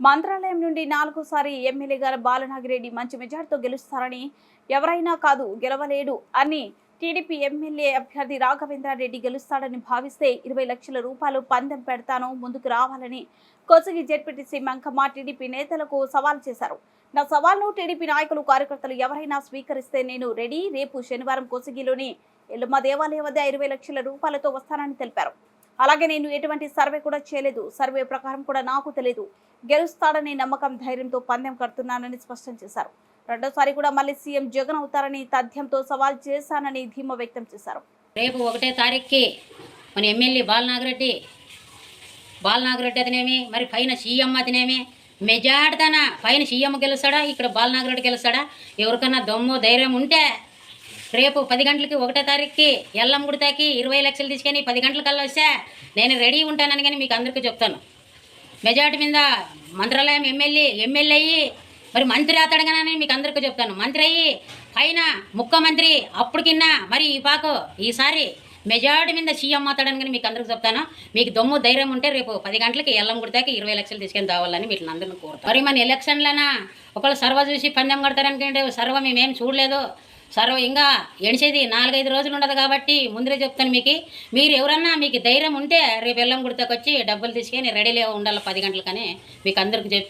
మంత్రాలయం నుండి నాలుగోసారి ఎమ్మెల్యేగా బాలనాగిరెడ్డి మంచి మెజార్టీతో గెలుస్తారని ఎవరైనా కాదు గెలవలేడు అని టీడీపీ ఎమ్మెల్యే అభ్యర్థి రాఘవేంద్రారెడ్డి గెలుస్తాడని భావిస్తే ఇరవై లక్షల రూపాయలు పందెం పెడతాను ముందుకు రావాలని కొసగి జడ్పీటీసీ మంకమ్మ టీడీపీ నేతలకు సవాల్ చేశారు. నా సవాల్ను టీడీపీ నాయకులు కార్యకర్తలు ఎవరైనా స్వీకరిస్తే నేను రెడీ. రేపు శనివారం కొసగిలోని ఎల్లమ్మ దేవాలయం వద్ద ఇరవై లక్షల రూపాయలతో వస్తానని తెలిపారు. అలాగే నేను ఎటువంటి సర్వే కూడా చేయలేదు. సర్వే ప్రకారం కూడా నాకు తెలియదు గెలుస్తాడనే నమ్మకం ధైర్యంతో పందెం కడుతున్నానని స్పష్టం చేశారు. రెండోసారి కూడా మళ్ళీ సీఎం జగన్ అవుతారని తథ్యంతో సవాల్ చేశానని ధీమా వ్యక్తం చేశారు. రేపు ఒకటే తారీఖుకి మన ఎమ్మెల్యే బాలనాగరెడ్డి బాలనాగరెడ్డి అతనేమి మరి పైన సీఎం అతనేమి మెజార్టీతన పైన సీఎం గెలుస్తాడా ఇక్కడ బాలనాగరెడ్డి గెలుస్తాడా ఎవరికన్నా దమ్ము ధైర్యం ఉంటే రేపు పది గంటలకి ఒకటో తారీఖుకి ఎల్లం గుడితాకి ఇరవై లక్షలు తీసుకొని పది గంటలకల్లా వస్తే నేను రెడీ ఉంటానని కానీ మీకు అందరికీ చెప్తాను. మెజార్టీ మీద మంత్రాలయం ఎమ్మెల్యే ఎమ్మెల్యే అయ్యి మరి మంత్రి అతడగానని మీకు అందరికీ చెప్తాను. మంత్రి అయ్యి పైన ముఖ్యమంత్రి అప్పటికిన్నా మరి ఈ పాకు ఈసారి మెజార్టీ మీద సీఎం అవుతాడని కానీ మీకు అందరికీ చెప్తాను. మీకు దమ్ము ధైర్యం ఉంటే రేపు పది గంటలకి ఎల్లం కుడితే ఇరవై లక్షలు తీసుకొని రావాలని వీటిని అందరిని కోరుతాను. మరి మన ఎలక్షన్లనా ఒకళ్ళు సర్వ చూసి పందెం కడతారనుకుంటే సర్వ మేమేం చూడలేదు. సర్వ ఇంకా ఎడిచేది నాలుగైదు రోజులు ఉండదు కాబట్టి ముందరే చెప్తాను మీకు. మీరు ఎవరన్నా మీకు ధైర్యం ఉంటే రేపు ఎల్లం గుడితకు వచ్చి డబ్బులు తీసుకొని రెడీలో ఉండాలి పది గంటలకని. మీకు అందరికి చెప్పి